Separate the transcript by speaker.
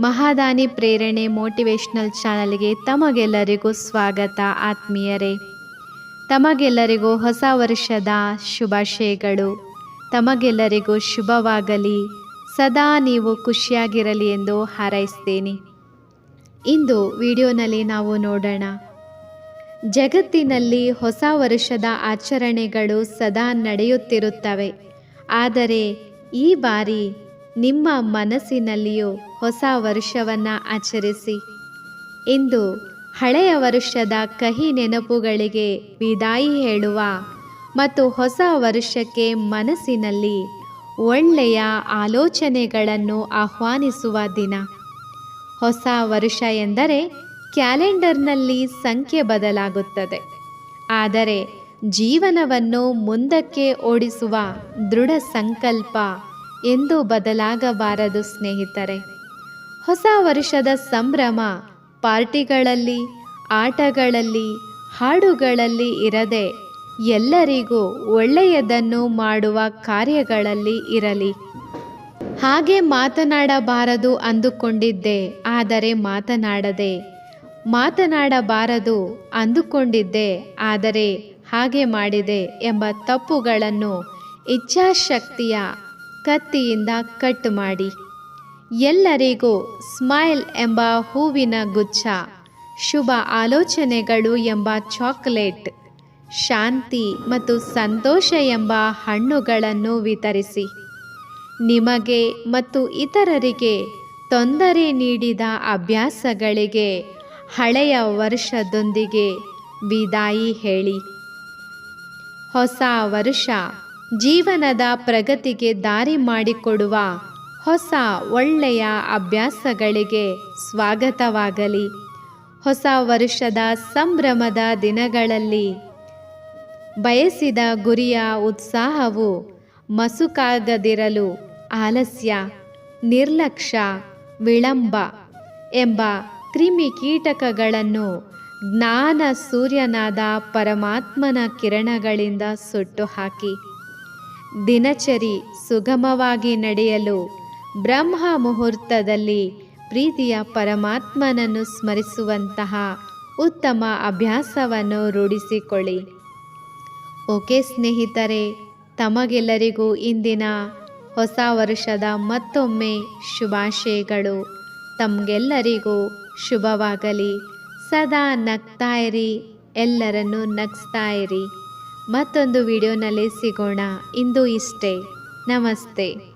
Speaker 1: ಮಹಾದಾನಿ ಪ್ರೇರಣೆ ಮೋಟಿವೇಶ್ನಲ್ ಚಾನಲ್ಗೆ ತಮಗೆಲ್ಲರಿಗೂ ಸ್ವಾಗತ ಆತ್ಮೀಯರೇ. ತಮಗೆಲ್ಲರಿಗೂ ಹೊಸ ವರ್ಷದ ಶುಭಾಶಯಗಳು. ತಮಗೆಲ್ಲರಿಗೂ ಶುಭವಾಗಲಿ. ಸದಾ ನೀವು ಖುಷಿಯಾಗಿರಲಿ ಎಂದು ಹಾರೈಸ್ತೇನೆ ಇಂದು ವಿಡಿಯೋನಲ್ಲಿ ನಾವು ನೋಡೋಣ. ಜಗತ್ತಿನಲ್ಲಿ ಹೊಸ ವರ್ಷದ ಆಚರಣೆಗಳು ಸದಾ ನಡೆಯುತ್ತಿರುತ್ತವೆ. ಆದರೆ ಈ ಬಾರಿ ನಿಮ್ಮ ಮನಸ್ಸಿನಲ್ಲಿಯೂ ಹೊಸ ವರ್ಷವನ್ನು ಆಚರಿಸಿ. ಇಂದು ಹಳೆಯ ವರ್ಷದ ಕಹಿ ನೆನಪುಗಳಿಗೆ ವಿದಾಯಿ ಹೇಳುವ ಮತ್ತು ಹೊಸ ವರ್ಷಕ್ಕೆ ಮನಸ್ಸಿನಲ್ಲಿ ಒಳ್ಳೆಯ ಆಲೋಚನೆಗಳನ್ನು ಆಹ್ವಾನಿಸುವ ದಿನ. ಹೊಸ ವರ್ಷ ಎಂದರೆ ಕ್ಯಾಲೆಂಡರ್ನಲ್ಲಿ ಸಂಖ್ಯೆ ಬದಲಾಗುತ್ತದೆ. ಆದರೆ ಜೀವನವನ್ನು ಮುಂದಕ್ಕೆ ಓಡಿಸುವ ದೃಢ ಸಂಕಲ್ಪ ಎಂದೂ ಬದಲಾಗಬಾರದು ಸ್ನೇಹಿತರೆ. ಹೊಸ ವರ್ಷದ ಸಂಭ್ರಮ ಪಾರ್ಟಿಗಳಲ್ಲಿ, ಆಟಗಳಲ್ಲಿ, ಹಾಡುಗಳಲ್ಲಿ ಇರದೆ ಎಲ್ಲರಿಗೂ ಒಳ್ಳೆಯದನ್ನು ಮಾಡುವ ಕಾರ್ಯಗಳಲ್ಲಿ ಇರಲಿ. ಹಾಗೆ ಮಾತನಾಡಬಾರದು ಅಂದುಕೊಂಡಿದ್ದೆ, ಆದರೆ ಮಾತನಾಡದೆ, ಮಾತನಾಡಬಾರದು ಅಂದುಕೊಂಡಿದ್ದೆ, ಆದರೆ ಹಾಗೆ ಮಾಡಿದೆ ಎಂಬ ತಪ್ಪುಗಳನ್ನು ಇಚ್ಛಾಶಕ್ತಿಯ ಕತ್ತಿಯಿಂದ ಕಟ್ ಮಾಡಿ. ಎಲ್ಲರಿಗೂ ಸ್ಮೈಲ್ ಎಂಬ ಹೂವಿನ ಗುಚ್ಛ, ಶುಭ ಆಲೋಚನೆಗಳು ಎಂಬ ಚಾಕ್ಲೇಟ್, ಶಾಂತಿ ಮತ್ತು ಸಂತೋಷ ಎಂಬ ಹಣ್ಣುಗಳನ್ನು ವಿತರಿಸಿ. ನಿಮಗೆ ಮತ್ತು ಇತರರಿಗೆ ತೊಂದರೆ ನೀಡಿದ ಅಭ್ಯಾಸಗಳಿಗೆ ಹಳೆಯ ವರ್ಷದೊಂದಿಗೆ ವಿದಾಯಿ ಹೇಳಿ. ಹೊಸ ವರ್ಷ ಜೀವನದ ಪ್ರಗತಿಗೆ ದಾರಿ ಮಾಡಿಕೊಡುವ ಹೊಸ ಒಳ್ಳೆಯ ಅಭ್ಯಾಸಗಳಿಗೆ ಸ್ವಾಗತವಾಗಲಿ. ಹೊಸ ವರ್ಷದ ಸಂಭ್ರಮದ ದಿನಗಳಲ್ಲಿ ಬಯಸಿದ ಗುರಿಯ ಉತ್ಸಾಹವು ಮಸುಕಾಗದಿರಲು ಆಲಸ್ಯ, ನಿರ್ಲಕ್ಷ್ಯ, ವಿಳಂಬ ಎಂಬ ಕ್ರಿಮಿಕೀಟಕಗಳನ್ನು ಜ್ಞಾನ ಸೂರ್ಯನಾದ ಪರಮಾತ್ಮನ ಕಿರಣಗಳಿಂದ ಸುಟ್ಟು ಹಾಕಿ ದಿನಚರಿ ಸುಗಮವಾಗಿ ನಡೆಯಲು ಬ್ರಹ್ಮ ಮುಹೂರ್ತದಲ್ಲಿ ಪ್ರೀತಿಯ ಪರಮಾತ್ಮನನ್ನು ಸ್ಮರಿಸುವಂತಹ ಉತ್ತಮ ಅಭ್ಯಾಸವನ್ನು ರೂಢಿಸಿಕೊಳ್ಳಿ. ಓಕೆ ಸ್ನೇಹಿತರೆ, ತಮಗೆಲ್ಲರಿಗೂ ಇಂದಿನ ಹೊಸ ವರ್ಷದ ಮತ್ತೊಮ್ಮೆ ಶುಭಾಶಯಗಳು. ತಮಗೆಲ್ಲರಿಗೂ ಶುಭವಾಗಲಿ. ಸದಾ ನಗ್ತಾ ಇರಿ, ಎಲ್ಲರನ್ನು ನಗಿಸ್ತಾ ಇರಿ. ಮತ್ತೊಂದು ವಿಡಿಯೋನಲ್ಲಿ ಸಿಗೋಣ. ಇಂದು ಇಷ್ಟೇ. ನಮಸ್ತೆ.